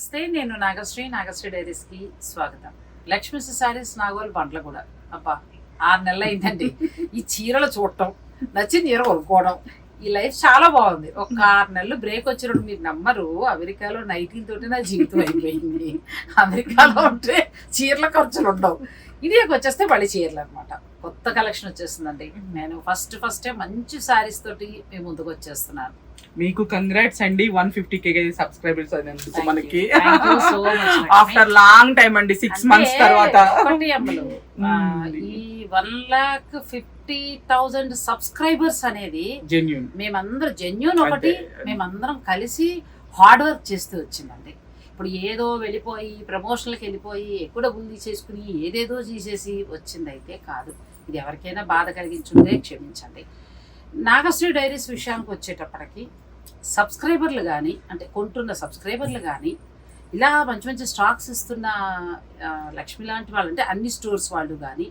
నమస్తే నేను నాగశ్రీ నాగశ్రీ డైరీస్కి స్వాగతం. లక్ష్మీ సారీస్ నాగోలు బండ్ల కూడా. అబ్బా ఆరు నెలలు అయిందండి ఈ చీరలు చూడటం నచ్చిన చీర కొనుక్కోవడం ఈ లైఫ్ చాలా బాగుంది. ఒక ఆరు నెలలు బ్రేక్ వచ్చినప్పుడు మీరు నమ్మరు అమెరికాలో నైటీల తోటి నా జీవితం అయిపోయింది. అమెరికాలో ఉంటే చీరల ఖర్చులు ఉండవు. ఇండియాకి వచ్చేస్తే మళ్ళీ చీరలు అనమాట కొత్త కలెక్షన్ వచ్చేస్తుందండి. నేను ఫస్ట్ ఫస్టే మంచి శారీస్ తోటి మేము ముందుకు వచ్చేస్తున్నాను. మీకు కంగ్రాట్స్ అండి. వన్ ఫిఫ్టీ కే సబ్స్క్రైబర్స్ మనకి. ఆఫ్టర్ లాంగ్ టైం అండి సిక్స్ మంత్స్ తర్వాత. మ్మ్. ఈ one lakh fifty thousand subscribers అనేది జెన్యున్ మేమందరం జెన్యున్ ఒకటి మేమందరం కలిసి హార్డ్ వర్క్ చేస్తూ వచ్చిందండి. ఇప్పుడు ఏదో వెళ్ళిపోయి ప్రమోషన్లకు వెళ్ళిపోయి ఎక్కువ డబ్బులు తీసేసుకుని ఏదేదో చేసేసి వచ్చింది అయితే కాదు. ఇది ఎవరికైనా బాధ కలిగించుంటే క్షమించండి. నాగశ్రీ డైరీస్ విషయానికి వచ్చేటప్పటికి సబ్స్క్రైబర్లు కానీ అంటే కొంటున్న సబ్స్క్రైబర్లు కానీ ఇలా మంచి మంచి స్టాక్స్ ఇస్తున్న లక్ష్మి లాంటి వాళ్ళు అంటే అన్ని స్టోర్స్ వాళ్ళు కానీ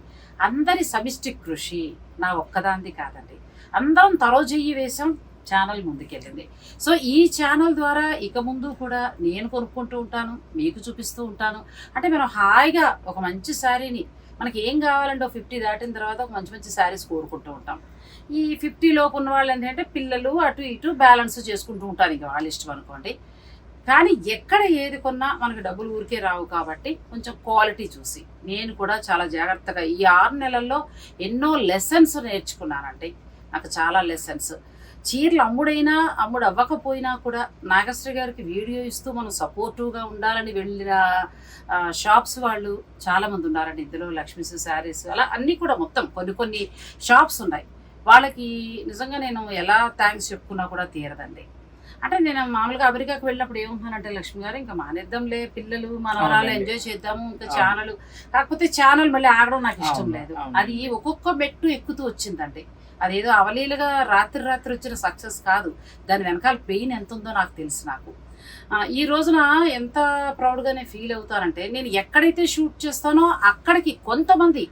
అందరి సమిష్టి కృషి నా ఒక్కదాంది కాదండి. అందరం తరో చెయ్యి వేసాం ఛానల్ ముందుకెళ్ళింది. సో ఈ ఛానల్ ద్వారా ఇక ముందు కూడా నేను కొనుక్కుంటూ ఉంటాను మీకు చూపిస్తూ ఉంటాను. అంటే మనం హాయిగా ఒక మంచి శారీని మనకి ఏం కావాలంటే ఒక ఫిఫ్టీ దాటిన తర్వాత ఒక మంచి మంచి శారీస్ కోరుకుంటూ ఉంటాం. ఈ ఫిఫ్టీ లోపు ఉన్న వాళ్ళు ఏంటంటే పిల్లలు అటు ఇటు బ్యాలెన్స్ చేసుకుంటూ ఉంటారు ఇక వాళ్ళ ఇష్టం అనుకోండి. కానీ ఎక్కడ ఏది కొన్నా మనకి డబ్బులు ఊరికే రావు కాబట్టి కొంచెం క్వాలిటీ చూసి. నేను కూడా చాలా జాగ్రత్తగా ఈ ఆరు నెలల్లో ఎన్నో లెసన్స్ నేర్చుకున్నానండి. నాకు చాలా లెసన్స్ చీరలు అమ్ముడైనా అమ్ముడు అవ్వకపోయినా కూడా నాగశ్రీ గారికి వీడియో ఇస్తూ మనం సపోర్టివ్గా ఉండాలని వెళ్ళిన షాప్స్ వాళ్ళు చాలామంది ఉన్నారండి. ఇందులో లక్ష్మీస్ శారీస్ అలా అన్నీ కూడా మొత్తం కొన్ని కొన్ని షాప్స్ ఉన్నాయి. వాళ్ళకి నిజంగా నేను ఎలా థ్యాంక్స్ చెప్పుకున్నా కూడా తీరదండి అంటే నేను మామూలుగా అమెరికాకి వెళ్ళినప్పుడు ఏమన్నానంటే లక్ష్మి గారు ఇంకా మానేద్దాంలే పిల్లలు మనవరాలు. ఎంజాయ్ చేద్దాము ఇంకా. ఛానల్ కాకపోతే ఛానల్ మళ్ళీ ఆగడం నాకు ఇష్టం లేదు. అది ఒక్కొక్క మెట్టు ఎక్కుతూ వచ్చిందండి అదేదో అవలీలుగా రాత్రి రాత్రి వచ్చిన సక్సెస్ కాదు దాని వెనకాల పెయిన్ ఎంత ఉందో నాకు తెలుసు నాకు ఈ రోజున ఎంత ప్రౌడ్గానే ఫీల్ అవుతానంటే నేను ఎక్కడైతే షూట్ చేస్తానో అక్కడికి కొంతమంది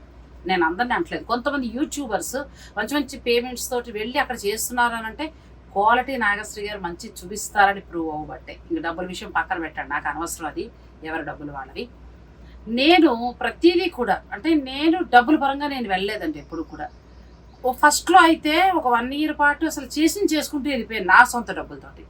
నేను అందరిని అంటలేదు. కొంతమంది యూట్యూబర్స్ మంచి మంచి పేమెంట్స్ తోటి వెళ్ళి అక్కడ చేస్తున్నారు అని అంటే క్వాలిటీ నాగశ్రీ గారు మంచి చూపిస్తారని ప్రూవ్ అవ్వబట్టే. ఇంక డబ్బుల విషయం పక్కన పెట్టండి. నాకు అనవసరం అది. ఎవరి డబ్బులు వాళ్ళవి. నేను ప్రతిదీ కూడా అంటే నేను డబ్బుల పరంగా నేను వెళ్ళలేదండి ఎప్పుడు కూడా. ఓ ఫస్ట్లో అయితే ఒక వన్ ఇయర్ పాటు అసలు చేసి చేసుకుంటూ వెళ్ళిపోయాను నా సొంత డబ్బులతోటి.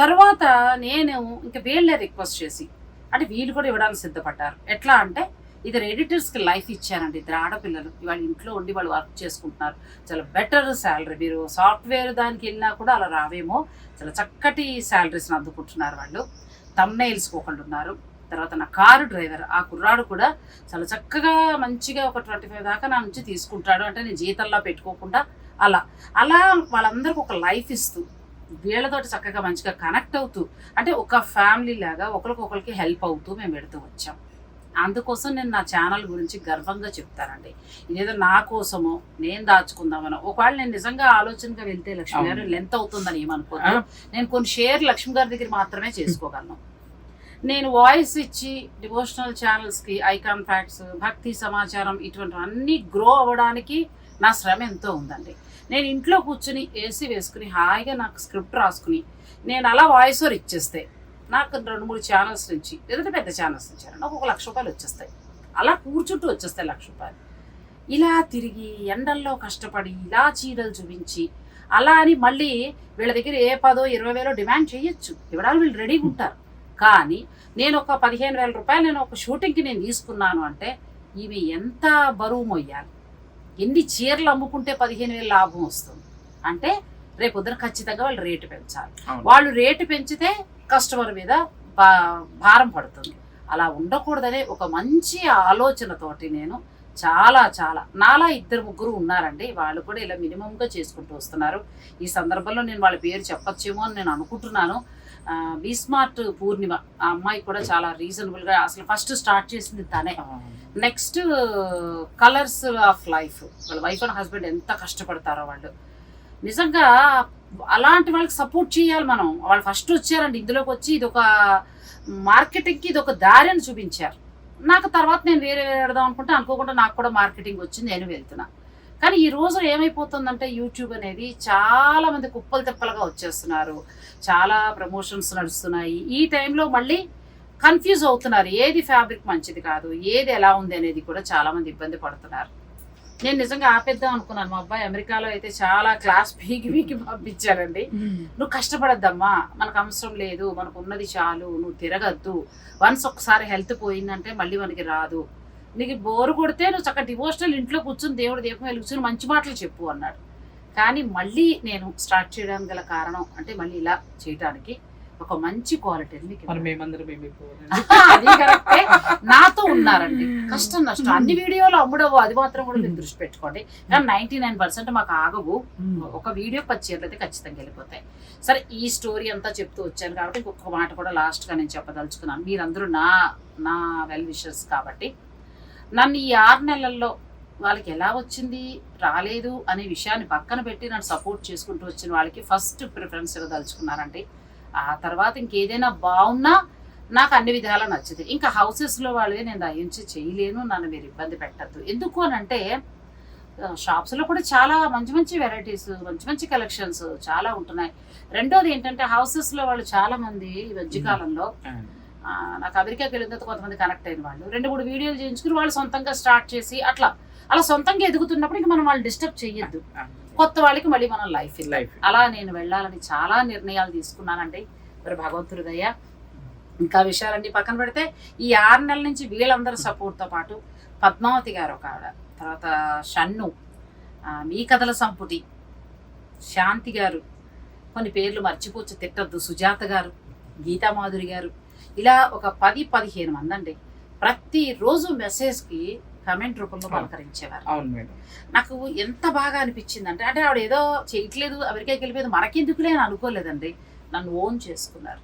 తర్వాత నేను ఇంకా వీళ్ళే రిక్వెస్ట్ చేసి అంటే వీళ్ళు కూడా ఇవ్వడానికి సిద్ధపడ్డారు. ఎట్లా అంటే ఇద్దరు ఎడిటర్స్కి లైఫ్ ఇచ్చానండి ఇద్దరు ఆడపిల్లలు. ఇవాళ ఇంట్లో ఉండి వాళ్ళు వర్క్ చేసుకుంటున్నారు. చాలా బెటర్ శాలరీ మీరు సాఫ్ట్వేర్ దానికి వెళ్ళినా కూడా అలా రావేమో. చాలా చక్కటి శాలరీస్ని అందుకుంటున్నారు వాళ్ళు. తమ్నైల్స్ ఒకళ్ళు ఉన్నారు తర్వాత నా కారు డ్రైవర్. ఆ కుర్రాడు కూడా చాలా చక్కగా మంచిగా ఒక ట్వంటీ ఫైవ్ దాకా నా నుంచి తీసుకుంటాడు. అంటే నేను జీతంలో పెట్టుకోకుండా అలా. అలా వాళ్ళందరికీ ఒక లైఫ్ ఇస్తూ వీళ్ళతోటి చక్కగా మంచిగా కనెక్ట్ అవుతూ అంటే ఒక ఫ్యామిలీ లాగా ఒకరికొకరికి హెల్ప్ అవుతూ మేము పెడుతూ వచ్చాం. అందుకోసం నేను నా ఛానల్ గురించి గర్వంగా చెప్తానండి. ఇదేదో నా కోసమో నేను దాచుకుందామనో ఒకవేళ నేను నిజంగా ఆలోచనగా వెళ్తే లక్ష్మి గారు. లెంత్ అవుతుందని ఏమనుకోదు నేను కొన్ని షేర్ లక్ష్మి గారి దగ్గర మాత్రమే చేసుకోగలను. నేను వాయిస్ ఇచ్చి డివోషనల్ ఛానల్స్కి ఐకాన్ ఫ్యాక్ట్స్ భక్తి సమాచారం ఇటువంటి అన్నీ గ్రో అవ్వడానికి నా శ్రమ ఎంతో ఉందండి. నేను ఇంట్లో కూర్చుని ఏసీ వేసుకుని హాయిగా నాకు స్క్రిప్ట్ రాసుకుని నేను అలా వాయిస్ ఓవర్ ఇచ్చేస్తే నాకు రెండు మూడు ఛానల్స్ నుంచి లేదంటే పెద్ద ఛానల్స్ నుంచి నాకు ఒక లక్ష రూపాయలు వచ్చేస్తాయి. అలా కూర్చుంటూ వచ్చేస్తాయి లక్ష రూపాయలు. ఇలా తిరిగి ఎండల్లో కష్టపడి ఇలా చీరలు చూపించి అలా అని మళ్ళీ వీళ్ళ దగ్గర ఏ పదో ఇరవై వేలో డిమాండ్ చేయొచ్చు. ఇవ్వడానికి వీళ్ళు రెడీగా ఉంటారు. కానీ నేను ఒక పదిహేను వేల రూపాయలు నేను ఒక షూటింగ్కి నేను తీసుకున్నాను అంటే ఇవి ఎంత బరువు మొయ్యాలి? ఎన్ని చీరలు అమ్ముకుంటే పదిహేను వేలు లాభం వస్తుంది? అంటే రేపు పొద్దున ఖచ్చితంగా వాళ్ళు రేటు పెంచాలి. వాళ్ళు రేటు పెంచితే కస్టమర్ మీద భారం పడుతుంది. అలా ఉండకూడదనే ఒక మంచి ఆలోచనతోటి నేను చాలా చాలా నాలా ఇద్దరు ముగ్గురు ఉన్నారండి. వాళ్ళు కూడా ఇలా మినిమంగా చేసుకుంటూ వస్తున్నారు. ఈ సందర్భంలో నేను వాళ్ళ పేరు చెప్పొచ్చేమో అని నేను అనుకుంటున్నాను. Be smart Purnima. ఆ అమ్మాయి కూడా చాలా రీజనబుల్గా అసలు ఫస్ట్ స్టార్ట్ చేసింది తనే. Next colours of life. వాళ్ళ వైఫ్ అండ్ హస్బెండ్ ఎంత కష్టపడతారో వాళ్ళు. నిజంగా అలాంటి వాళ్ళకి సపోర్ట్ చేయాలి మనం. వాళ్ళు ఫస్ట్ వచ్చారండి ఇందులోకి వచ్చి ఇది ఒక మార్కెటింగ్కి ఇది ఒక దారిని చూపించారు. నాకు తర్వాత నేను వేరే వెడదాం అనుకుంటే అనుకోకుండా నాకు కూడా మార్కెటింగ్ వచ్చింది నేను వెళ్తున్నా. కానీ ఈ రోజు ఏమైపోతుందంటే యూట్యూబ్ అనేది చాలా మంది కుప్పలు తెప్పలుగా వచ్చేస్తున్నారు. చాలా ప్రమోషన్స్ నడుస్తున్నాయి. ఈ టైంలో మళ్ళీ కన్ఫ్యూజ్ అవుతున్నారు. ఏది ఫ్యాబ్రిక్ మంచిది కాదు ఏది ఎలా ఉంది అనేది కూడా చాలామంది ఇబ్బంది పడుతున్నారు. నేను నిజంగా ఆపేద్దాం అనుకున్నాను. మా అబ్బాయి అమెరికాలో అయితే చాలా క్లాస్ పీకి పీకి పంపించారండి. నువ్వు కష్టపడద్దమ్మా. మనకు అవసరం లేదు. మనకు ఉన్నది చాలు. నువ్వు తిరగద్దు. వన్స్ ఒకసారి హెల్త్ పోయిందంటే మళ్ళీ మనకి రాదు. నీకు బోరు కొడితే నువ్వు చక్కగా డివోషనల్ ఇంట్లో కూర్చుని దేవుడు దీపం వెలుగుచుని మంచి మాటలు చెప్పు అన్నాడు. కానీ మళ్ళీ నేను స్టార్ట్ చేయడానికి గల కారణం అంటే మళ్ళీ ఇలా చేయడానికి ఒక మంచి అది కరెక్టే. నాతో ఉన్నారండి. కష్టం నష్టం. అన్ని వీడియోలు అమ్ముడవు అది మాత్రం కూడా మీరు దృష్టి పెట్టుకోండి. కానీ నైన్టీ నైన్ పర్సెంట్ మాకు ఆగవు. ఒక వీడియో పది చీరలు అయితే ఖచ్చితంగా వెళ్ళిపోతాయి. సరే ఈ స్టోరీ అంతా చెప్తూ వచ్చాను కాబట్టి ఇంకొక మాట కూడా లాస్ట్గా నేను చెప్పదలుచుకున్నాను. మీరందరూ నా నా వెల్ విషర్స్ కాబట్టి నన్ను ఈ ఆరు నెలల్లో వాళ్ళకి ఎలా వచ్చింది రాలేదు అనే విషయాన్ని పక్కన పెట్టి నన్ను సపోర్ట్ చేసుకుంటూ వచ్చిన వాళ్ళకి ఫస్ట్ ప్రిఫరెన్స్ ఇవ్వదలుచుకున్నారండి. ఆ తర్వాత ఇంకేదైనా బాగున్నా నాకు అన్ని విధాలా నచ్చింది ఇంకా హౌసెస్లో వాళ్ళే నేను దయించి చేయలేను నన్ను మీరు ఇబ్బంది పెట్టద్దు. ఎందుకు అని అంటే షాప్స్లో కూడా చాలా మంచి మంచి వెరైటీస్ మంచి మంచి కలెక్షన్స్ చాలా ఉంటున్నాయి. రెండోది ఏంటంటే హౌసెస్లో వాళ్ళు చాలా మంది ఈ మధ్యకాలంలో నాకు అమెరికాకి వెళ్ళిన తర్వాత కొంతమంది కనెక్ట్ అయిన వాళ్ళు. రెండు మూడు వీడియోలు చేయించుకుని వాళ్ళు సొంతంగా స్టార్ట్ చేసి అట్లా అలా సొంతంగా ఎదుగుతున్నప్పుడు ఇంకా మనం వాళ్ళు డిస్టర్బ్ చేయొద్దు. కొత్త వాళ్ళకి మళ్ళీ మనం లైఫ్ లైఫ్ అలా నేను వెళ్ళాలని చాలా నిర్ణయాలు తీసుకున్నానండి. మరి భగవంతుడి దయ ఇంకా విషయాలన్నీ పక్కన పెడితే ఈ ఆరు నెలల నుంచి వీళ్ళందరి సపోర్ట్తో పాటు పద్మావతి గారు ఒక ఆవిడ తర్వాత షన్ను మీ కథల సంపుటి శాంతి గారు కొన్ని పేర్లు మర్చిపోవచ్చు తిట్టద్దు సుజాత గారు గీతామాధురి గారు. ఇలా ఒక పది పదిహేను మంది అండి ప్రతిరోజు మెసేజ్కి కమెంట్ రూపంలో పలకరించేవారు. అవును మేడం. నాకు ఎంత బాగా అనిపించింది అంటే అంటే ఆవిడ ఏదో చేయట్లేదు అమెరికాకి వెళ్ళిపోయింది మనకెందుకులే అని అనుకోలేదండి. నన్ను ఓన్ చేసుకున్నారు.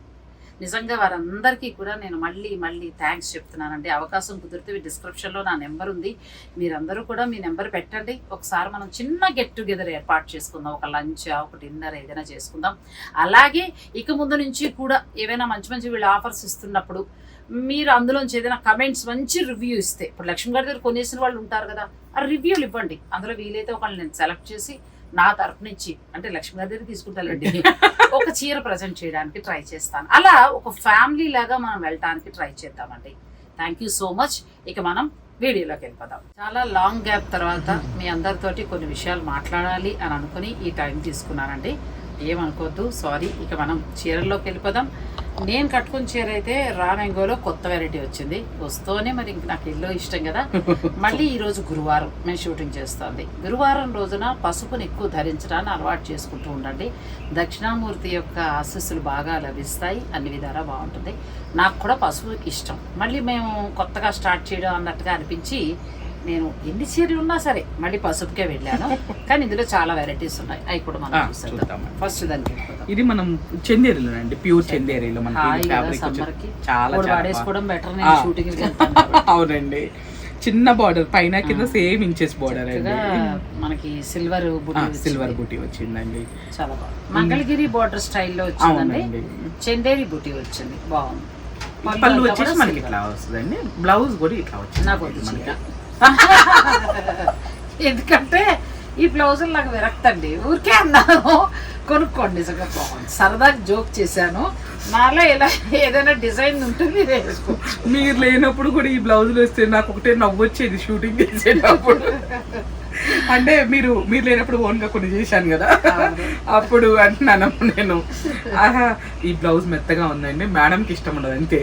నిజంగా వారందరికీ కూడా నేను మళ్ళీ మళ్ళీ థ్యాంక్స్ చెప్తున్నానండి. అవకాశం కుదిరితే డిస్క్రిప్షన్లో నా నెంబర్ ఉంది. మీరందరూ కూడా మీ నెంబర్ పెట్టండి. ఒకసారి మనం చిన్న గెట్ టుగెదర్ ఏర్పాటు చేసుకుందాం. ఒక లంచ్ ఒక డిన్నర్ ఏదైనా చేసుకుందాం. అలాగే ఇక ముందు నుంచి కూడా ఏవైనా మంచి మంచి వీళ్ళు ఆఫర్స్ ఇస్తున్నప్పుడు మీరు అందులోంచి ఏదైనా కమెంట్స్ మంచి రివ్యూ ఇస్తే ఇప్పుడు లక్ష్మి గారి దగ్గర కొనేసిన వాళ్ళు ఉంటారు కదా ఆ రివ్యూలు ఇవ్వండి. అందులో వీలైతే ఒకళ్ళు నేను సెలెక్ట్ చేసి నా తరపు నుంచి అంటే లక్ష్మి గారి దగ్గర తీసుకుంటానండి. ఒక చీర ప్రజెంట్ చేయడానికి ట్రై చేస్తాను. అలా ఒక ఫ్యామిలీ లాగా మనం వెళ్ళటానికి ట్రై చేద్దామండి. థ్యాంక్ యూ సో మచ్ ఇక మనం వీడియోలోకి వెళ్ళిపోదాం. చాలా లాంగ్ గ్యాప్ తర్వాత మీ అందరితోటి కొన్ని విషయాలు మాట్లాడాలి అని అనుకుని ఈ టైం తీసుకున్నానండి. ఏమనుకోవద్దు సారీ. ఇక మనం చీరల్లోకి వెళ్ళిపోదాం. నేను కట్టుకున్న చీర అయితే రా మ్యాంగోలో కొత్త వెరైటీ వచ్చింది. వస్తూనే మరి ఇంక నాకు ఎల్లో ఇష్టం కదా. మళ్ళీ ఈ రోజు గురువారం మేము షూటింగ్ చేస్తుంది. గురువారం రోజున పసుపుని ఎక్కువ ధరించడాన్ని అలవాటు చేసుకుంటూ ఉండండి. దక్షిణామూర్తి యొక్క ఆశస్సులు బాగా లభిస్తాయి. అన్ని విధాలా బాగుంటుంది. నాకు కూడా పసుపు ఇష్టం. మళ్ళీ మేము కొత్తగా స్టార్ట్ చేయడం అన్నట్టుగా అనిపించి నేను ఎన్ని చీరలు ఉన్నా సరే మళ్ళీ పసుపుకే వెళ్ళాను. కానీ ఇందులో చాలా వెరైటీస్ ఉన్నాయి. అవి కూడా మనం చూసేద్దాం. ఫస్ట్ దానికి. ఇది మనం చందేరిలో అండి ప్యూర్ చందేరిలో మనకి చాలా వాడేసుకోవడం బెటర్. నేను షూటింగ్. అవునండి. చిన్న బార్డర్ పైన కింద. సేమ్ ఇంచెస్ బార్డర్ అండి. మనకి సిల్వర్ సిల్వర్. బుటీ వచ్చిందండి. చాలా బాగుంది. మంగళగిరి బార్డర్ స్టైల్లో వచ్చిందండి. చందేరి బుట్టి వచ్చింది. బాగుంది. పళ్ళు వచ్చేసి మనకి. ఇట్లా వస్తుందండి. బ్లౌజ్ కూడా ఇట్లా వచ్చింది. నాకు మనకి. ఎందుకంటే ఈ బ్లౌజులు నాకు విరక్తండి. ఊరికే అన్నాను కొనుక్కోండి నిజంగా బాగుంది. సరదాగా జోక్ చేశాను. నాలో ఇలా ఏదైనా డిజైన్ ఉంటుంది వేసుకోవచ్చు. మీరు లేనప్పుడు కూడా ఈ బ్లౌజులు వస్తే నాకు ఒకటే నవ్వు వచ్చేది షూటింగ్ చేసేటప్పుడు. అంటే మీరు మీరు లేనప్పుడు ఓన్గా కొన్ని చేశాను కదా. అప్పుడు అంటున్నాను నేను ఆహా ఈ బ్లౌజ్ మెత్తగా ఉందండి మేడం కి ఇష్టం ఉండదు అంతే.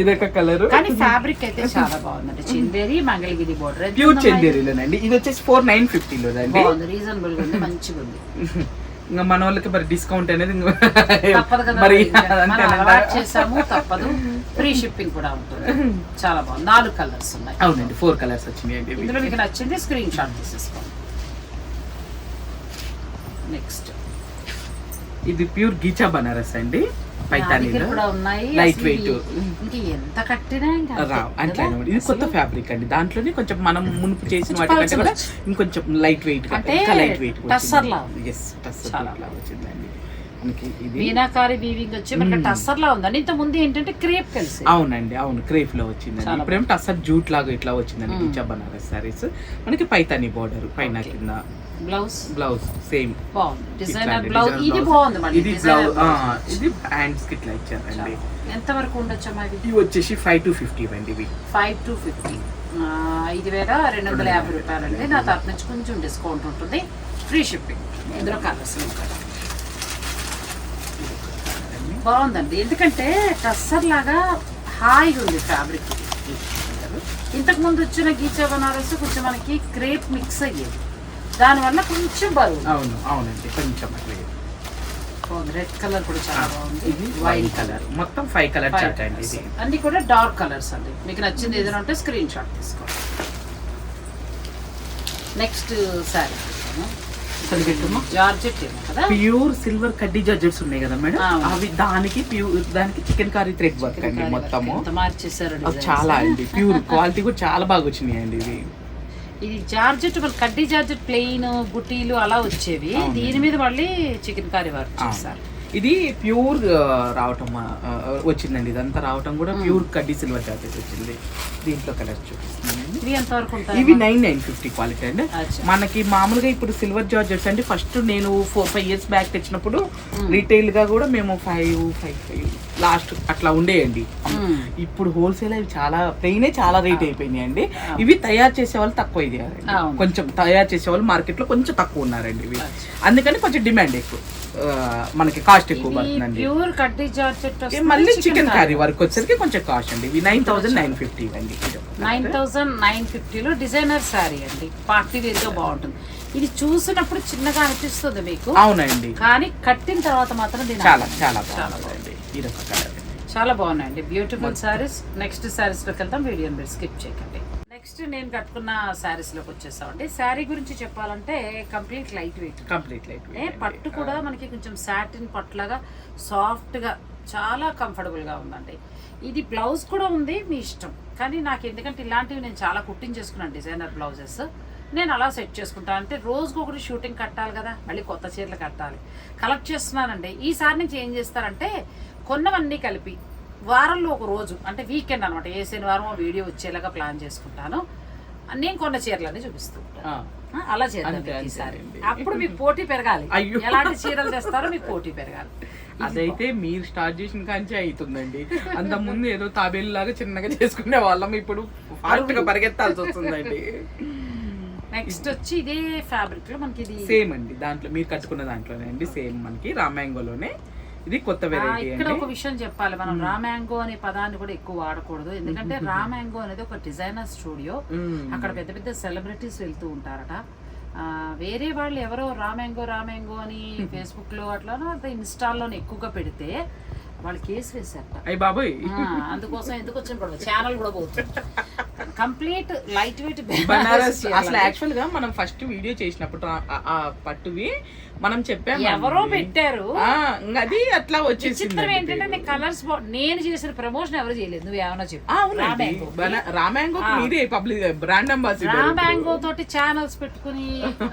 ఇదొక కలర్. కానీ ఫ్యాబ్రిక్ అయితే చాలా బాగుందండి. చందేరి మంగళగిరి బోర్డర్ ప్యూర్ చందేరిలోనండి. ఇది వచ్చేసి ఫోర్ నైన్ బాగుంది రీజనబుల్ ఉంది మంచిగా ఉంది ఇంకా మన వాళ్ళకి మరి డిస్కౌంట్ అనేది మరి చేసాము తప్పదు. ఫ్రీ షిప్పింగ్ కూడా ఉంటుంది. చాలా బాగుంది. నాలుగు కలర్స్ ఉన్నాయి. అవునండి ఫోర్ కలర్స్ వచ్చినాయి అండి ఇందులో మీకు నచ్చింది స్క్రీన్ షాట్ తీసేసుకోండి. నెక్స్ట్ ఇది ప్యూర్ గీచా బనారస్ అండి. పైతానీలో కూడా ఉన్నాయి. లైట్ వెయిట్ ఎంత కట్టినా రావు. అట్లా. ఇది కొత్త ఫ్యాబ్రిక్ అండి. దాంట్లోనే కొంచెం మనం మునుపు చేసిన వాటికంటే కూడా ఇంకొంచెం లైట్ వెయిట్ ఇంకా లైట్ వెయిట్. ఎస్ టస్సర్ చాలా. లా వచ్చిందండి. మీనాకారి వీవింగ్ వచ్చి మనకి. టస్సర్ లా ఉందండి ఇంత ముందు ఏంటంటే క్రేప్ కలిసి. అవునండి అవును. క్రేప్లో వచ్చిందండి. చాలా ఇప్పుడేమో టస్సర్ జూట్ లాగా ఇట్లా వచ్చిందండి బనారస్ సారీస్ మనకి పైతాని బోర్డర్ పైన. కింద. బ్లౌజ్ బ్లౌజ్ సేమ్ బాగుంది డిజైనర్ బ్లౌజ్ ఇది. బాగుంది మళ్ళీ ఇది బ్లౌజ్. ఇది హ్యాండ్స్కి ఇట్లా ఇచ్చారండి. ఎంత వరకు ఉండొచ్చమ్మా ఇది? ఇవి వచ్చేసి ఫైవ్ టు ఫిఫ్టీ అండి ఇవి ఫైవ్ టు ఫిఫ్టీ ఐదు వేల రెండు వందల యాభై రూపాయలండి. నా తరపు నుంచి కొంచెం డిస్కౌంట్ ఉంటుంది. ఫ్రీ షిప్పింగ్ ఇందులో కలర్స్ బాగుందండి. ఎందుకంటే టస్సర్ లాగా హాయిగా ఉంది ఫ్యాబ్రిక్ ఇంతకు ముందు వచ్చిన గీచా బనారస్ కొంచెం మనకి క్రేప్ మిక్స్ అయ్యేది. దానివల్ల కొంచెం బరువు. అవును అవునండి కొంచెం అట్లా. రెడ్ కలర్ కూడా చాలా బాగుంది. ఇది వైట్ కలర్. మొత్తం ఫైవ్ కలర్ చార్ట్ అండి. ఇది. అన్ని కూడా డార్క్ కలర్స్ అండి. మీకు నచ్చింది ఏదైనా ఉంటే స్క్రీన్ షాట్ తీసుకోండి. నెక్స్ట్ శారీ జార్జెట్ కదా? ప్యూర్ సిల్వర్ కడ్డీ జడ్జెట్స్ ఉన్నాయి కదా మేడం. అవి దానికి ప్యూర్ దానికి చికెన్ కర్రీ థ్రెడ్ వర్క్ అండి మొత్తము. మార్చేసారు చాలా అండి. ప్యూర్ క్వాలిటీ కూడా చాలా బాగా వచ్చినాయి అండి ఇవి. ఇది జార్జెట్ కడ్డీ జార్జెట్ ప్లెయిన్ బుటీలు అలా వచ్చేవి. దీని మీద మళ్ళీ చికెన్ కర్రీ వర్క్ చేశారు ఇది ప్యూర్ రావటం వచ్చిందండి. ఇదంతా రావటం కూడా ప్యూర్ కడ్డీ సిల్వర్ జాకెట్ వచ్చింది. దీంట్లో కలర్ చూపిస్తున్నానండి. ఇవి నైన్ నైన్ ఫిఫ్టీ క్వాలిటీ అండి. మనకి మామూలుగా ఇప్పుడు సిల్వర్ జార్జెట్స్ అంటే ఫస్ట్ నేను ఫోర్ ఫైవ్ ఇయర్స్ బ్యాక్ తెచ్చినప్పుడు రీటైల్గా కూడా మేము ఫైవ్ ఫైవ్ ఫైవ్ లాస్ట్ అట్లా ఉండేయండి. మ్మ్. ఇప్పుడు హోల్సేల్ అవి చాలా ప్లెయినే చాలా రేట్ అయిపోయినాయి అండి ఇవి తయారు చేసే వాళ్ళు తక్కువ ఇది. కొంచెం తయారు చేసే వాళ్ళు మార్కెట్లో కొంచెం తక్కువ ఉన్నారండి ఇవి. అందుకని కొంచెం డిమాండ్ ఎక్కువ. మనకి కాస్ట్ ఎక్కువ పడుతుందండి. ప్యూర్ కడ్డీ జార్జెట్ ఇవి మళ్ళీ చికెన్ కర్రీ వర్క్ వచ్చేసరికి కొంచెం కాస్ట్ అండి. ఇవి నైన్ థౌసండ్ నైన్ ఫిఫ్టీ అండి నైన్ థౌజండ్ నైన్ ఫిఫ్టీలో డిజైనర్ శారీ అండి. పార్టీ వేర్గా బాగుంటుంది. ఇది చూసినప్పుడు చిన్నగా అనిపిస్తుంది మీకు. అవునండి. కానీ కట్టిన తర్వాత మాత్రం చాలా చాలా చాలా ఇది ఒక కలర్ చాలా బాగున్నాయండి. బ్యూటిఫుల్ శారీస్ నెక్స్ట్ శారీస్లోకి వెళ్తాం వీడియోని మీరు స్కిప్ చేయకండి. నెక్స్ట్ నేను కట్టుకున్న శారీస్లోకి వచ్చేసామండి. శారీ గురించి చెప్పాలంటే complete light weight complete light ఏ పట్టు కూడా మనకి కొంచెం సాటిన్ పట్టులాగా సాఫ్ట్గా చాలా కంఫర్టబుల్గా ఉందండి. ఇది బ్లౌజ్ కూడా ఉంది మీ ఇష్టం. కానీ నాకు ఎందుకంటే ఇలాంటివి నేను చాలా కుట్టించేసుకున్నాను డిజైనర్ బ్లౌజెస్ నేను అలా సెట్ చేసుకుంటాను అంటే రోజుకు ఒకటి షూటింగ్ కట్టాలి కదా మళ్ళీ కొత్త చీరలు కట్టాలి. కలెక్ట్ చేస్తున్నానండి. ఈసారి నుంచి ఏం చేస్తారంటే కొన్నవన్నీ కలిపి వారంలో ఒక రోజు అంటే వీకెండ్ అనమాట ఏ శనివారం వీడియో వచ్చేలాగా ప్లాన్ చేసుకుంటాను. నేను కొన్న చీరలన్నీ చూపిస్తూ అలా చేద్దాం ఈసారి. అప్పుడు మీకు పోటీ పెరగాలి. ఎలాంటి చీరలు తెస్తారో మీకు పోటీ పెరగాలి. అదైతే మీరు స్టార్ట్ చేసిన కాంచి అవుతుందండి అంత ముందు ఏదో తాబేలు లాగా చిన్నగా చేసుకునే వాళ్ళం. ఇప్పుడు ఫాస్ట్గా పరిగెత్తాల్సి వస్తుందండి. నెక్స్ట్ వచ్చి ఇదే ఫ్యాబ్రిక్లో మనకి ఇది సేమ్ అండి. దాంట్లో మీరు కట్టుకున్న దాంట్లోనే అండి. సేమ్ మనకి రామాంగోలోనే ఇది కొత్త వెరైటీ ఇక్కడ ఒక విషయం చెప్పాలి. మనం రామాంగో అనే పదాన్ని కూడా ఎక్కువ వాడకూడదు. ఎందుకంటే రామాంగో అనేది ఒక డిజైనర్ స్టూడియో. అక్కడ పెద్ద పెద్ద సెలబ్రిటీస్ వెళ్తూ ఉంటారట. ఆ, వేరే వాళ్ళు ఎవరో రామాంగో రామాంగో అని ఫేస్బుక్లో అట్లా ఇన్స్టాల్లోనే ఎక్కువగా పెడితే వాళ్ళు కేసు వేశారట. అయ్యి బాబోయ్. అందుకోసం ఎందుకు వచ్చిన ఛానల్ కూడా పోతుంది. కంప్లీట్ లైట్ వెయిట్ బనారస్ అసలు యాక్చువల్గా మనం ఫస్ట్ వీడియో చేసినప్పుడు ఆ పట్టువి మనం చెప్పాము ఎవరో పెట్టారు. అది అట్లా వచ్చేసింది చిత్రం ఏంటంటే కలర్స్ నేను చేసిన ప్రమోషన్ ఎవరు చేయలేదు. నువ్వు ఏమైనా చెప్పు. రామాంగో. మీరే పబ్లిక్ బ్రాండ్ అంబాసిడర్ రామాంగో తోటి ఛానల్స్ పెట్టుకుని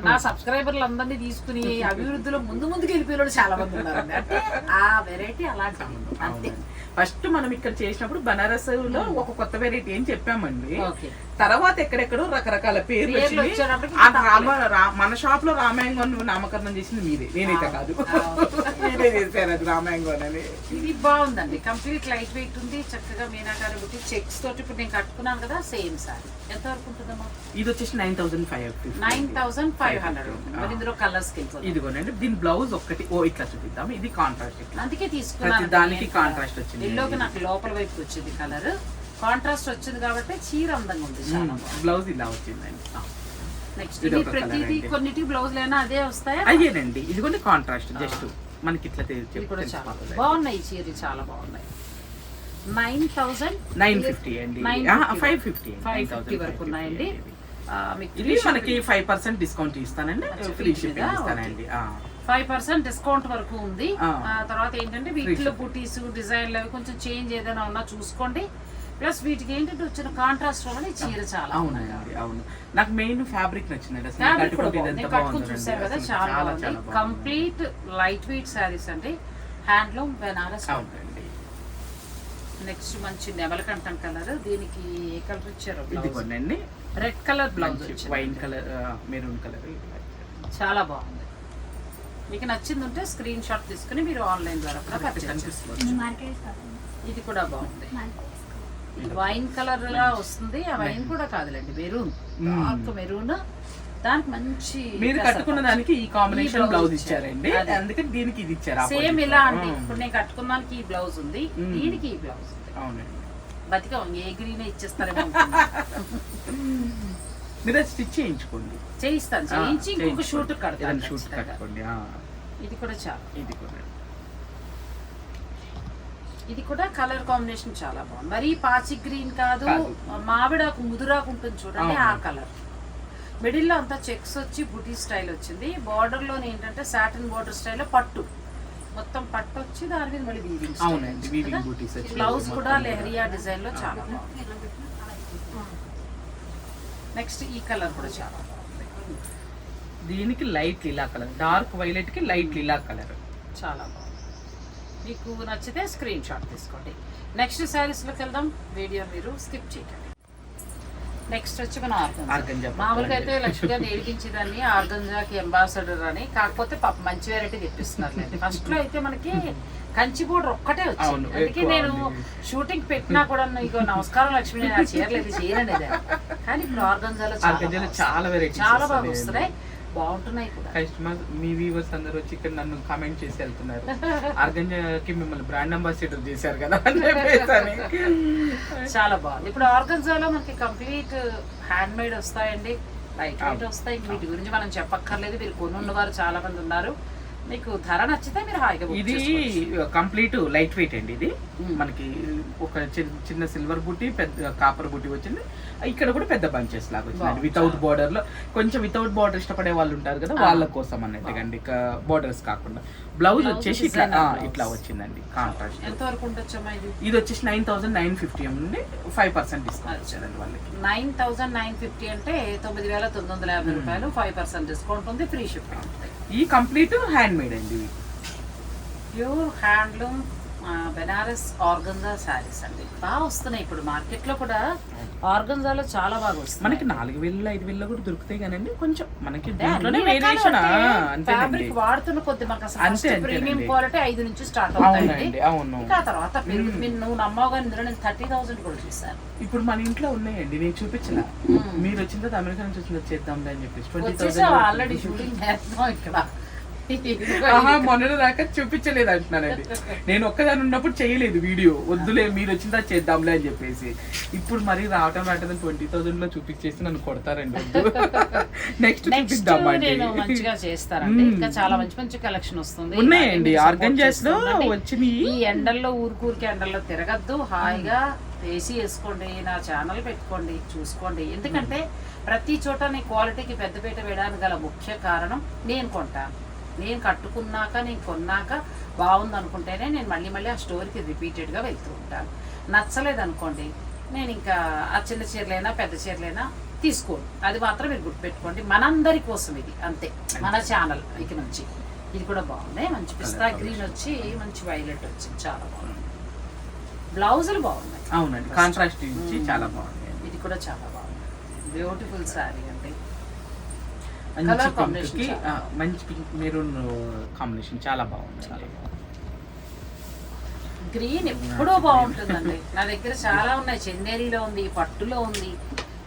నా సబ్స్క్రైబర్లు అందరినీ తీసుకుని అభివృద్ధిలో ముందు ముందుకు వెళ్ళిపోయిన చాలా మంది ఉన్నారండి. అంటే ఆ వెరైటీ అలాంటిది అంతే. ఫస్ట్ మనం ఇక్కడ చేసినప్పుడు బనారస్లో ఒక కొత్త వెరైటీ అని చెప్పామండి. ఓకే. తర్వాత ఎక్కడెక్కడో రకరకాల పేర్లు మన షాప్లో రామాంగో నామకరణం చేసింది మీరే. నేనైతే కాదు. మీరే చేశారు అది రామాంగో అని. ఇది బాగుందండి. కంప్లీట్ లైట్ వెయిట్ ఉంది. చక్కగా మీనాకారి బుట్టి చెక్స్ తోటి ఇప్పుడు నేను కట్టుకున్నాను కదా సేమ్ సారీ. ఎంత వరకు ఉంటుందమ్మా? ఇది వచ్చేసి nine thousand five nine thousand five hundred మరి ఇందులో కలర్స్ ఇదిగోనండి. దీని బ్లౌజ్ ఒక్కటి. ఓ ఇట్లా చూపిద్దాం. ఇది కాంట్రాస్ట్ అందుకే తీసుకున్నాను దానికి కాంట్రాస్ట్ వచ్చింది. ఎల్లోకి నాకు లోపల వైపు వచ్చింది కలర్. కాంట్రాస్ట్ వచ్చింది కాబట్టి చీర అందంగా ఉంది చాలా బ్లౌజ్ ఇలా వచ్చిందండి. నెక్స్ట్ ఇది ఇది ప్రతిదీ. కొన్నిటి బ్లౌజ్ లేనా అదే వస్తాయా? అయ్యేనండి. ఇదిగోండి కాంట్రాస్ట్ జస్ట్ మనకి ఇట్లా ఇది కూడా చాలా బాగున్నాయి ఈ చీర చాలా బాగున్నాయి. నైన్ థౌసండ్ నైన్ ఫిఫ్టీ అండి. ఫైవ్ ఫిఫ్టీ ఫైవ్ ఫిఫ్టీ వరకు. ఉన్నాయండి. ఇది మనకి ఫైవ్ పర్సెంట్ డిస్కౌంట్ ఇస్తానండి. Free shipping? ఇస్తానండి. ఫైవ్ పర్సెంట్ డిస్కౌంట్ వరకు ఉంది. ఆ. తర్వాత ఏంటంటే వీటిలో బుటీస్ డిజైన్లు అవి కొంచెం చేంజ్ ఏదైనా ఉన్నా చూసుకోండి. ప్లస్ వీటికి ఏంటంటే వచ్చిన కాంట్రాస్ట్ ఈ చీర చాలా అవునండి అవును. నాకు మెయిన్ ఫ్యాబ్రిక్ కట్టుకుని. చూసాను కదా చాలా. కంప్లీట్ లైట్ వెయిట్ శారీస్ అండి. హ్యాండ్లూమ్ బెనారస్ అవునండి. నెక్స్ట్ మంచి నెమలకంఠం కలర్ దీనికి ఏ కలర్ ఇచ్చారు red colour blouse wine colour maroon colour చాలా బాగుంది. మీకు నచ్చింది ఉంటే స్క్రీన్ షాట్ తీసుకుని మీరు ఆన్లైన్ ద్వారా కూడా పర్చేస్ చేసుకోవచ్చు. ఇది కూడా బాగుంది. వైన్ కలర్ లా వస్తుంది. ఆ వైన్ కూడా కాదులేండి మెరూన్. Dark maroon. దానికి మంచి మీరు కట్టుకున్న దానికి ఈ కాంబినేషన్ బ్లౌజ్ ఇచ్చారు. ఇచ్చారండి. అదే. అందుకే దీనికి ఇది ఇచ్చారు సేమ్. ఇలా అండి. ఆ, ఇప్పుడు నేను కట్టుకున్నానికి ఈ బ్లౌజ్ ఉంది. మ్మ్. దీనికి ఈ బ్లౌజ్ ఉంది. అవునండి. బతిక ఏ గ్రీన్ ఇచ్చేస్తారేమో. మీరు స్టిచ్ చేయించుకోండి. చేయిస్తాను. చేయించి ఇంకొక. షూట్ కడతాను షూట్. కట్టుకోండి. ఆ, ఇది కూడా చాలా. ఇది కూడా. ఇది కూడా కలర్ కాంబినేషన్ చాలా బాగుంది. మరి పాచి గ్రీన్ కాదు. మామిడాకు ముదురాకు ఉంటుంది చూడండి ఆ. కలర్. మిడిల్లో అంతా చెక్స్ వచ్చి బుటీ స్టైల్ వచ్చింది. బార్డర్లో ఏంటంటే సాటిన్ బార్డర్ స్టైల్ పట్టు. మొత్తం పట్టు వచ్చి దాని మీద మళ్ళీ వీవింగ్ బ్లౌజ్ కూడా. లెహరియా డిజైన్లో చాలా బాగుంది. నెక్స్ట్ ఈ కలర్ కూడా చాలా బాగుంది. దీనికి లైట్ లీలా కలర్ డార్క్ వైలెట్కి లైట్ లీలా కలర్. చాలా బాగుంది. మీకు నచ్చితే స్క్రీన్ షాట్ తీసుకోండి. నెక్స్ట్ శారీస్లోకి వెళ్దాం. వీడియో మీరు స్కిప్ చేయకండి. నెక్స్ట్ వచ్చి మన ఆర్గంజా. మామూలుగా అయితే లక్ష్మి గారు నేర్పించేదాన్ని ఆర్గంజాకి అంబాసడర్ అని. కాకపోతే పాప మంచి వెరైటీ తెప్పిస్తున్నారు ఫస్ట్లో అయితే మనకి కంచి బోర్డర్ ఒక్కటే వచ్చింది. అందుకే నేను. షూటింగ్ పెట్టినా కూడా ఇగో నమస్కారం లక్ష్మి నేను చేయలేదు చేయనండి ఇది కానీ ఇప్పుడు ఆర్గంజాలో చాలా varieties చాలా బాగా వస్తున్నాయి. బాగుంటున్నాయి కూడా. కస్టమర్ మీ వ్యూవర్స్ అందరూ వచ్చి ఇక్కడ నన్ను కామెంట్ చేసి వెళ్తున్నారు. ఆర్గంజాకి మిమ్మల్ని బ్రాండ్ అంబాసిడర్ చేశారు కదా అని. చాలా బాగుంది. ఇప్పుడు ఆర్గన్జాలో మనకి కంప్లీట్ హ్యాండ్ మేడ్ వస్తాయండి. లైట్ వెయిట్ వస్తాయి. వీటి గురించి మనం చెప్పక్కర్లేదు. మీరు కొనున్న వారు చాలా మంది ఉన్నారు. మీకు ధర నచ్చితే మీరు హాయిగా ఇది. కంప్లీట్ లైట్ వెయిట్ అండి ఇది. మనకి ఒక చిన్న చిన్న సిల్వర్ బుట్టి పెద్ద కాపర్ బుట్టి వచ్చింది ఇక్కడ కూడా పెద్ద బంచెస్ లాగా వచ్చింది. వితౌట్ బార్డర్లో కొంచెం వితౌట్ బార్డర్ ఇష్టపడే వాళ్ళు ఉంటారు కదా. వాళ్ళ కోసం అన్నట్టుగా ఇక బార్డర్స్ కాకుండా బ్లౌజ్ వచ్చేసి ఇట్లా. ఇట్లా వచ్చిందండి కాంట్రాస్ట్ ఎంత వరకు ఉండొచ్చమ్మా ఇది? వచ్చేసి నైన్ థౌసండ్ నైన్ ఫిఫ్టీ నుండి ఫైవ్ పర్సెంట్ డిస్కౌంట్ వచ్చారండి వాళ్ళకి. నైన్ థౌసండ్ నైన్ ఫిఫ్టీ అంటే తొమ్మిది వేల తొమ్మిది వందల యాభై రూపాయలు ఫైవ్ పర్సెంట్ డిస్కౌంట్ ఉంది ఫ్రీ షిప్పింగ్ ఈ కంప్లీట్ హ్యాండ్ మేడ్ అండి. Pure handloom Benaras organza saris అండి. బాగా వస్తున్నాయి ఇప్పుడు మార్కెట్లో కూడా. ఆర్గంజాలో చాలా బాగా వస్తున్నాయి. మనకి నాలుగు వేలు ఐదు వేలు కూడా దొరుకుతాయి కానండి. కొంచెం మనకి వేరియేషన్ ఫ్యాబ్రిక్ వాడుతున్న కొద్ది మాకు అసలు ప్రీమియం. క్వాలిటీ ఐదు నుంచి స్టార్ట్ అవుతాయండి అవును. ఆ తర్వాత. మీరు నువ్వు నమ్మవుగా ఇందులో నేను థర్టీ థౌసండ్ కూడా చూసాను ఇప్పుడు మన ఇంట్లో ఉన్నాయండి నేను చూపించలా మ్మ్. మీరు వచ్చిన తర్వాత అమెరికా నుంచి వచ్చిన చేద్దాంలే అని చెప్పేసి. ఆల్రెడీ షూటింగ్ చేస్తున్నాం ఇక్కడ. మొన్న దాకా చూపించలేదు అంటున్నానండి. నేను ఒక్కదాని ఉన్నప్పుడు చేయలేదు వీడియో. వద్దులే మీరు వచ్చిన తర్వాత చేద్దాంలే అని చెప్పేసి. ఇప్పుడు మరి రావటం రావటం ట్వంటీ థౌసండ్లో చూపించేసి నన్ను కొడతారండి నెక్స్ట్ నెక్స్ట్ చూపిద్దామండి. నేను మంచిగా. ఇంకా చాలా మంచి మంచి కలెక్షన్ వస్తుంది. ఉన్నాయండి. ఆర్గంజాస్లో support చేస్తూ. వచ్చినాయి ఈ ఎండల్లో ఊరికూరికి ఎండల్లో తిరగద్దు. హాయిగా ఏసీ వేసుకోండి నా ఛానల్ పెట్టుకోండి చూసుకోండి. ఎందుకంటే ప్రతి చోట నీ క్వాలిటీకి పెద్దపీట వేయడానికి గల ముఖ్య కారణం నేను కొంటాను. నేను కట్టుకున్నాక నేను కొన్నాక బాగుంది అనుకుంటేనే నేను మళ్ళీ మళ్ళీ ఆ స్టోర్కి రిపీటెడ్గా వెళ్తూ ఉంటాను. నచ్చలేదు అనుకోండి నేను ఇంకా ఆ చిన్న చీరలైనా పెద్ద చీరలైనా తీసుకోండి అది మాత్రం మీరు గుర్తుపెట్టుకోండి. మనందరి కోసం ఇది అంతే. మన ఛానల్ ఇక నుంచి. ఇది కూడా బాగుంది. మంచి పిస్తా గ్రీన్ వచ్చి మంచి వైలెట్ వచ్చింది చాలా బాగుంది. బ్లౌజులు బాగున్నాయి. అవునండి. కాంట్రాస్ట్ చాలా బాగుంది ఇది కూడా చాలా బాగుంది. బ్యూటిఫుల్ శారీ అండి. మంచి Colour pink combination కి, చాలా ఆ, మంచి పింక్ మెరూన్ కాంబినేషన్ చాలా బాగుంది. చాలా గ్రీన్ ఎప్పుడూ బాగుంటుందండి. నా దగ్గర చాలా ఉన్నాయి. చందేరిలో ఉంది పట్టులో ఉంది.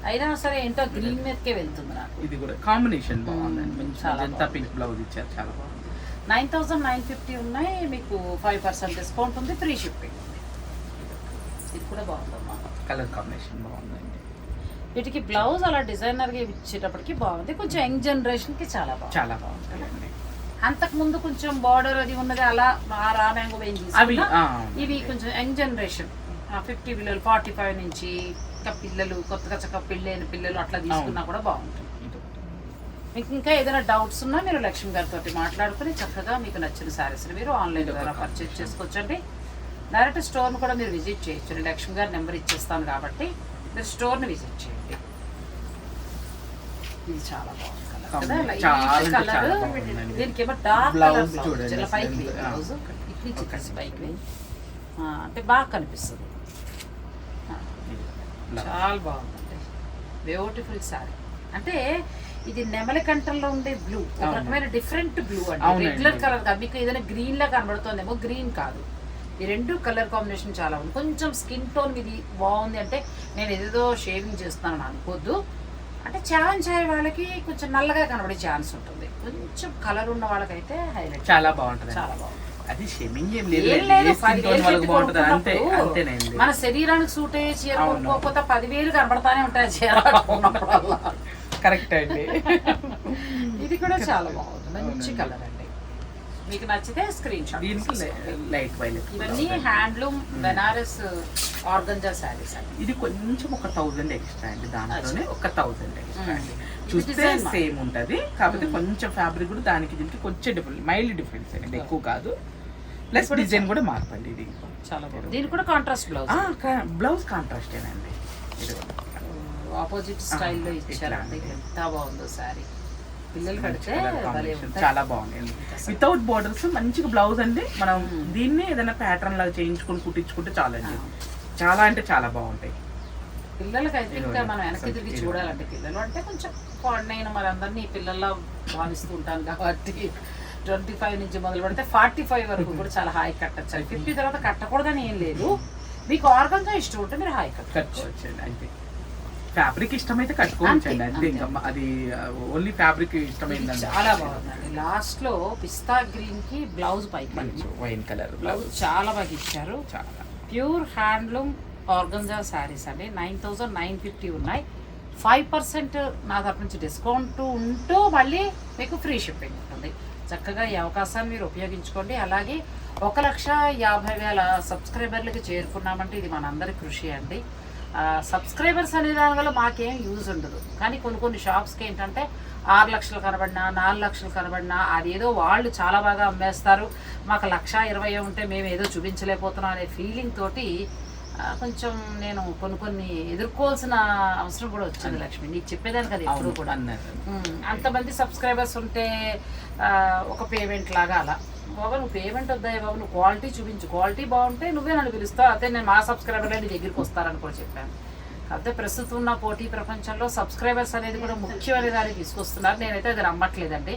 అయినా సరే ఏంటో గ్రీన్ మీదకే వెళ్తుంది నాకు. ఇది కూడా కాంబినేషన్ బాగుందండి. చాలా. పింక్ బ్లౌజ్ ఇచ్చారు. చాలా బాగుంది. నైన్ థౌసండ్ నైన్ ఫిఫ్టీ ఉన్నాయి. మీకు ఫైవ్ పర్సెంట్ డిస్కౌంట్ ఉంది. ఫ్రీ షిప్పింగ్ ఉంది. ఇది కూడా బాగుందమ్మా. కలర్ కాంబినేషన్ బాగుందండి. వీటికి బ్లౌజ్ అలా డిజైనర్గా ఇచ్చేటప్పటికి బాగుంది. కొంచెం యంగ్ జనరేషన్కి చాలా బాగుంది. చాలా బాగుంటాయండి అంతకు ముందు కొంచెం బార్డర్ అది ఉన్నది అలా ఆ అవి ఆ, ఇవి కొంచెం యంగ్ జనరేషన్. ఫిఫ్టీ పిల్లలు ఫార్టీ ఫైవ్ నుంచి ఇంకా పిల్లలు కొత్తగా చక్క పెళ్ళైన పిల్లలు అట్లా తీసుకున్నా కూడా బాగుంటుంది. మీకు ఇంకా ఏదైనా డౌట్స్ ఉన్నా మీరు లక్ష్మి గారితో మాట్లాడుకుని చక్కగా మీకు నచ్చిన శారీస్ మీరు ఆన్లైన్ ద్వారా పర్చేజ్ చేసుకోవచ్చండి. డైరెక్ట్ స్టోర్ను కూడా మీరు విజిట్ చేయొచ్చు. లక్ష్మి గారి నెంబర్ ఇచ్చేస్తాను కాబట్టి మీరు స్టోర్ని విజిట్ చేయండి ఇది చాలా బాగుంది కదా? బాగుందండి. దీనికి ఏమో డార్క్ Blouse కలర్ పైకి బ్లౌజ్. ఇట్లా పైకి అంటే బాగా కనిపిస్తుంది. చాలా బాగుందండి బ్యూటిఫుల్ శారీ అంటే ఇది నెమలి కంఠంలో ఉండే బ్లూ ఒక. రకమైన డిఫరెంట్ బ్లూ అండి. రెగ్యులర్ కలర్ కాదు మీకు ఏదైనా గ్రీన్ లా కనబడుతుందేమో గ్రీన్ కాదు ఈ రెండు కలర్ కాంబినేషన్ చాలా ఉంది కొంచెం స్కిన్ టోన్ ఇది బాగుంది అంటే నేను ఏదేదో షేవింగ్ చేస్తున్నాను అనుకోవద్దు అంటే చాన్ చాయ్ వాళ్ళకి కొంచెం నల్లగా కనబడే ఛాన్స్ ఉంటుంది. కొంచెం కలర్ ఉన్న వాళ్ళకైతే హైలైట్ చాలా బాగుంటది చాలా బాగుంది. అది షెమింగ్ ఏం లేదు బాగుంటది? అంతే అంతేనండి. మన శరీరానికి సూట్ అయ్యే చీర. కొనుక్కోకపోతే పదివేలు కనబడతానే ఉంటాయి చీర. కరెక్ట్ అండి. ఇది కూడా చాలా బాగుంది. మంచి. కలర్ అండి. మీకు నచ్చితే స్క్రీన్ షాట్ దీనికి లైట్ వైలెట్. ఇవన్నీ హ్యాండ్లూమ్ బెనారస్ ఆర్గంజా శారీస్ అండి. ఇది కొంచెం ఒక థౌజండ్ ఎక్స్ట్రా అండి దాంట్లోనే ఒక థౌజండ్ ఎక్స్ట్రా. అండి. ఇది చూస్తే సేమ్ ఉంటది. కాకపోతే మ్మ్. కొంచెం ఫ్యాబ్రిక్ కూడా దానికి దీనికి కొంచెం డిఫరెంట్ మైల్డ్ డిఫరెన్స్ అండి. ఎక్కువ కాదు. ప్లస్ డిజైన్ కూడా మార్పండి ఇది. చాలా బాగుంది. దీనికి కూడా కాంట్రాస్ట్ బ్లౌజ్ బ్లౌజ్ కాంట్రాస్ట్ ఏనండి. ఆపోజిట్ స్టైల్లో ఇచ్చారండి. ఎంత బాగుందో శారీ. పిల్లలు కడితే. చాలా బాగుంది వితౌట్ బోర్డర్స్ మంచిగా బ్లౌజ్ అండి మనం. దీన్ని ఏదైనా ప్యాటర్న్ లాగా చేయించుకొని కుట్టించుకుంటే చాలండి ఆ. చాలా అంటే చాలా బాగుంటాయి పిల్లలకైతే ఇంకా ఇదిగోండి. మనం వెనక్కి తిరిగి. చూడాలంటే పిల్లలు అంటే కొంచెం కొ- నేను మరి అందరినీ పిల్లల్లా భావిస్తూ ఉంటాను కాబట్టి ట్వంటీ ఫైవ్ నుంచి మొదలు పెడితే ఫార్టీ ఫైవ్ వరకు కూడా చాలా హాయి కట్టచ్చు ఫిఫ్టీ తర్వాత కట్టకూడదని ఏం లేదు మీకు ఆర్గంగా ఇష్టం ఉంటే మీరు హాయి కట్టచ్చు అంతే ఫ్యాబ్రిక్ ఇష్టమైతే కట్టుకోవచ్చండి. అంతే. ఇంకా అది ఓన్లీ ఫ్యాబ్రిక్ ఇష్టమైందండి. చాలా బాగుందండి లాస్ట్లో పిస్తా గ్రీన్కి బ్లౌజ్ పైకి వైన్ కలర్ బ్లౌజ్. చాలా బాగా ఇచ్చారు. చాలా. ప్యూర్ హ్యాండ్లూమ్ ఆర్గంజా శారీస్ అండి. నైన్ థౌజండ్ నైన్ ఫిఫ్టీ ఉన్నాయి. ఫైవ్ పర్సెంట్ నా తరపు నుంచి డిస్కౌంట్ ఉంటూ మళ్ళీ మీకు ఫ్రీ షిప్పింగ్ ఉంటుంది. చక్కగా ఈ అవకాశాన్ని మీరు ఉపయోగించుకోండి. అలాగే ఒక లక్ష యాభై వేల సబ్స్క్రైబర్లకి చేరుకున్నామంటే ఇది మనందరి కృషి అండి. సబ్స్క్రైబర్స్ అనే దాని వల్ల మాకేం యూజ్ ఉండదు. కానీ కొన్ని కొన్ని షాప్స్కి ఏంటంటే ఆరు లక్షలు కనబడినా నాలుగు లక్షలు కనబడినా అదేదో వాళ్ళు చాలా బాగా అమ్మేస్తారు. మాకు లక్ష ఇరవై ఉంటే మేము ఏదో చూపించలేకపోతున్నాం అనే ఫీలింగ్ తోటి కొంచెం నేను కొన్ని కొన్ని ఎదుర్కోవాల్సిన అవసరం కూడా వచ్చింది లక్ష్మి. నీకు చెప్పేదానికి అది ఎప్పుడు కూడా. అంతమంది సబ్స్క్రైబర్స్ ఉంటే ఒక పేమెంట్ లాగా అలా. బాబా నువ్వు పేమెంట్ వద్దాయి బాబు? నువ్వు క్వాలిటీ చూపించు. క్వాలిటీ బాగుంటే నువ్వే నన్ను పిలుస్తావు. అదే నేను మా సబ్స్క్రైబర్ నీ దగ్గరికి వస్తారని కూడా చెప్పాను. కాకపోతే ప్రస్తుతం ఉన్న పోటీ ప్రపంచంలో సబ్స్క్రైబర్స్ అనేది కూడా ముఖ్యమైన దాన్ని తీసుకొస్తున్నారు. నేనైతే అది నమ్మట్లేదండి.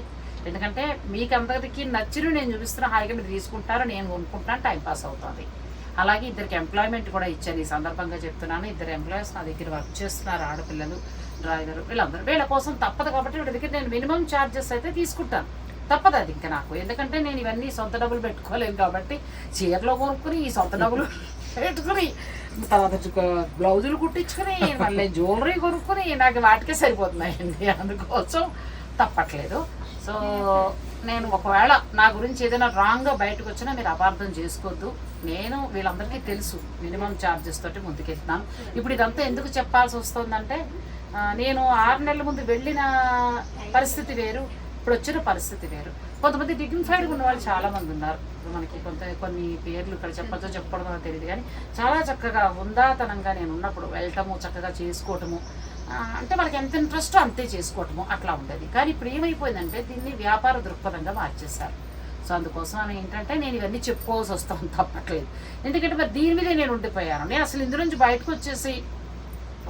ఎందుకంటే మీకు అందరికీ నచ్చిన నేను చూపిస్తున్న హాయిగా మీరు తీసుకుంటారు నేను కొనుక్కుంటాను టైం పాస్ అవుతుంది. అలాగే ఇద్దరికి ఎంప్లాయ్మెంట్ కూడా ఇచ్చాను ఈ సందర్భంగా చెప్తున్నాను. ఇద్దరు ఎంప్లాయీస్ నా దగ్గర వర్క్ చేస్తున్నారు. ఆడపిల్లలు డ్రైవర్ వీళ్ళందరూ. వీళ్ళ కోసం తప్పదు కాబట్టి వీళ్ళ దగ్గర నేను మినిమం ఛార్జెస్ అయితే తీసుకుంటాను. తప్పదు అది ఇంకా నాకు. ఎందుకంటే నేను ఇవన్నీ సొంత డబ్బులు పెట్టుకోలేను కాబట్టి చీరలో కొనుక్కుని ఈ సొంత డబ్బులు పెట్టుకుని తర్వాత బ్లౌజులు కుట్టించుకుని మళ్ళీ జ్యువెలరీ కొనుక్కుని నాకు వాటికే సరిపోతున్నాయండి. అందుకోసం తప్పట్లేదు. సో నేను ఒకవేళ నా గురించి ఏదైనా రాంగ్గా బయటకు వచ్చినా మీరు అపార్థం చేసుకోవద్దు. నేను వీళ్ళందరికీ తెలుసు మినిమం ఛార్జెస్ తోటి ముందుకెళ్తున్నాను. ఇప్పుడు ఇదంతా ఎందుకు చెప్పాల్సి వస్తుందంటే నేను ఆరు నెలల ముందు వెళ్ళిన పరిస్థితి వేరు. ఇప్పుడు వచ్చిన పరిస్థితి వేరు. కొంతమంది డిగ్నిఫైడ్గా ఉన్న వాళ్ళు చాలామంది ఉన్నారు. మనకి కొంత కొన్ని పేర్లు ఇక్కడ చెప్పచ్చో చెప్పకూడదో తెలియదు కానీ చాలా చక్కగా ఉందాతనంగా నేను ఉన్నప్పుడు వెళ్ళటము చక్కగా చేసుకోవటము అంటే మనకి ఎంత ఇంట్రెస్టో అంతే చేసుకోవటము అట్లా ఉండేది. కానీ ఇప్పుడు ఏమైపోయిందంటే దీన్ని వ్యాపార దృక్పథంగా మార్చేశారు. సో అందుకోసం అని ఏంటంటే నేను ఇవన్నీ చెప్పుకోవాల్సి వస్తాను తప్పట్లేదు. ఎందుకంటే మరి దీని మీదే నేను ఉండిపోయాను. నేను అసలు ఇందు నుంచి బయటకు వచ్చేసి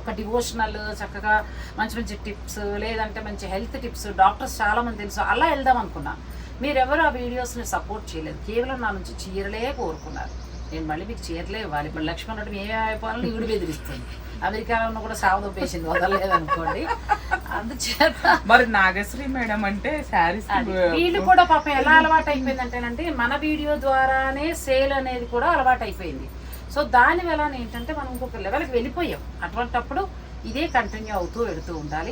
ఒక డివోషనల్ చక్కగా మంచి మంచి టిప్స్ లేదంటే మంచి హెల్త్ టిప్స్ డాక్టర్స్ చాలా మంది తెలుసు. అలా వెళ్దాం అనుకున్నా. మీరెవరు ఆ వీడియోస్ని సపోర్ట్ చేయలేదు. కేవలం నా నుంచి చీరలే కోరుకున్నారు. నేను మళ్ళీ మీకు చీరలే ఇవ్వాలి. ఇప్పుడు లక్ష్మణ్ అంటే మేమే అయిపోవాలని ఈవిడ బెదిరిస్తుంది. అమెరికాలో కూడా సాగు పేషెంట్ వదలలేదు అనుకోండి అందుచేత మరి నాగశ్రీ మేడం అంటే శారీస్. వీళ్ళు కూడా పాపం ఎలా అలవాటు అయిపోయిందంటేనంటే మన వీడియో ద్వారానే సేల్ అనేది కూడా అలవాటు అయిపోయింది సో దాని వల్ల ఏంటంటే మనం ఇంకొక లెవెల్కి వెళ్ళిపోయాం. అటువంటప్పుడు ఇదే కంటిన్యూ అవుతూ వెళుతూ ఉండాలి.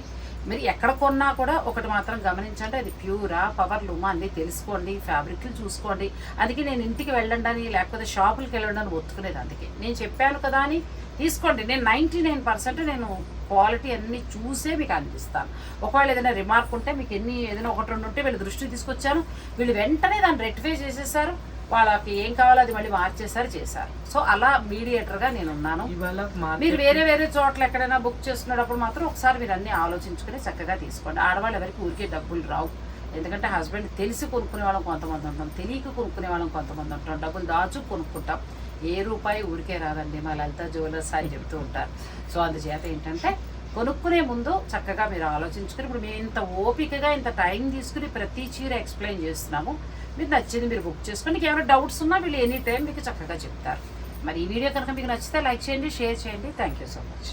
మీరు ఎక్కడ కొన్నా కూడా ఒకటి మాత్రం గమనించండి. అది ప్యూరా పవర్ లూమా అన్నీ తెలుసుకోండి. ఫ్యాబ్రిక్లు చూసుకోండి. అందుకే నేను ఇంటికి వెళ్ళండి అని లేకపోతే షాపులకి వెళ్ళండి అని ఒత్తుకునేది అందుకే. నేను చెప్పాను కదా అని తీసుకోండి. నేను నైంటీ నైన్ పర్సెంట్ నేను క్వాలిటీ అన్ని చూసే మీకు అందిస్తాను. ఒకవేళ ఏదైనా రిమార్క్ ఉంటే మీకు ఎన్ని ఏదైనా ఒకటి రెండు ఉంటే వీళ్ళు దృష్టి తీసుకొచ్చాను వీళ్ళు వెంటనే దాన్ని రెక్టిఫై చేసేసారు. వాళ్ళకి ఏం కావాలో అది మళ్ళీ మార్చేసారు చేశారు. సో అలా మీడియేటర్గా నేను ఉన్నాను మీరు వేరే వేరే చోట్ల ఎక్కడైనా బుక్ చేసుకునేటప్పుడు మాత్రం ఒకసారి మీరు అన్ని ఆలోచించుకుని చక్కగా తీసుకోండి. ఆడవాళ్ళు ఎవరికి ఊరికే డబ్బులు రావు. ఎందుకంటే హస్బెండ్ తెలిసి కొనుక్కునే వాళ్ళం కొంతమంది ఉంటాం తెలియక కొనుక్కునే వాళ్ళం కొంతమంది ఉంటాం. డబ్బులు దాచు కొనుక్కుంటాం. ఏ రూపాయి ఊరికే రాదండి మా లలిత జ్యువెలర్స్ అని చెప్తూ ఉంటారు. సో అందుచేత ఏంటంటే కొనుక్కునే ముందు చక్కగా మీరు ఆలోచించుకుని ఇప్పుడు మేము ఇంత ఓపికగా ఇంత టైం తీసుకుని ప్రతి చీర ఎక్స్ప్లెయిన్ చేస్తున్నాము. మీరు నచ్చింది మీరు బుక్ చేసుకోండి. మీకు ఏమైనా డౌట్స్ ఉన్నా వీళ్ళు ఎనీ టైం మీకు చక్కగా చెప్తారు. మరి ఈ వీడియో కనుక మీకు నచ్చితే లైక్ చేయండి షేర్ చేయండి. Thank you so much.